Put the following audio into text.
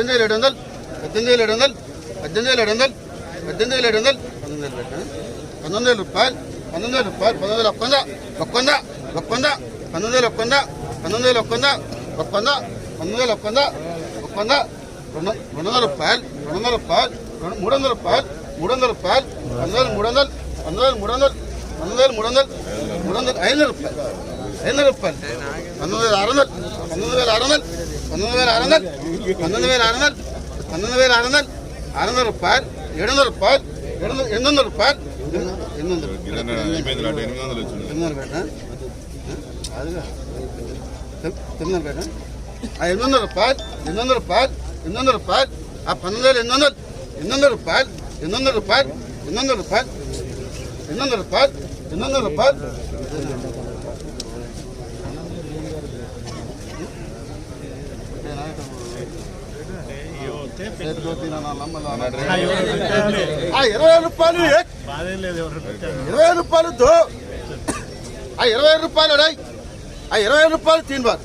పద్దెనిమిది వేల ఏడు వందలు పద్దెనిమిది వేల ఏడు వందలు పద్దెనిమిది వేల ఏడు వందలు పద్దెనిమిది వేల ఏడు వందలు పంతొమ్మిది వేలు పెట్టా పంతొమ్మిది వేల రూపాయలు పంతొమ్మిది వేల రూపాయలు పంతొమ్మిది వేల ఒక్కొంద ఒక్కొంద ఒక్కొంద పంతొమ్మిది వేల ఒక్కొంద పంతొమ్మిది వేల ఒక్కొంద ఒక్కొంద పంతొమ్మిది వేల ఒక్కొంద ఒక్కొంద రెండు రెండు వందల రూపాయలు రెండు వందల రూపాయలు రెండు మూడు వందల రూపాయలు మూడు వందల రూపాయలు పంతొమ్మిది వేల మూడు వందలు పంతొమ్మిది వేల మూడు వందలు పంతొమ్మిది వేల మూడు వందలు మూడు వందలు ఐదు వందల రూపాయలు ఐదు వందల రూపాయలు పంతొమ్మిది వేల ఆరు వందలు పంతొమ్మిది వేల ఆరు వందలు పంతొమ్మిది వేల ఆరు వందలు పంతొమ్మిది వేల ఆరు వందలు పంతొమ్మిది వేల ఆరు వందలు ఆరు వందల రూపాయలు ఏడు వందల రూపాయలు ఏడు వందల ఎనిమిది వందల రూపాయలు ఎనిమిది వందలు ఎనిమిది వందలు వచ్చింది ఎనిమిది వందలు పెట్టా అదిగా తొమ్మిది వందలు పెట్టా ఆ ఎనిమిది వందల రూపాయలు ఎనిమిది వందల రూపాయలు ఎనిమిది వందల రూపాయలు ఆ పన్నెండు వేల ఎనిమిది వందలు ఎనిమిది వందల రూపాయలు ఎనిమిది వందల రూపాయలు ఎనిమిది వందల రూపాయలు ఎనిమిది వందల రూపాయలు ఎనిమిది వందల రూపాయలు ఇరవై రూపాయలు ఇరవై రూపాయలు దో. ఆ ఇరవై రూపాయలు ఆ ఇరవై రూపాయలు తీన్ బార్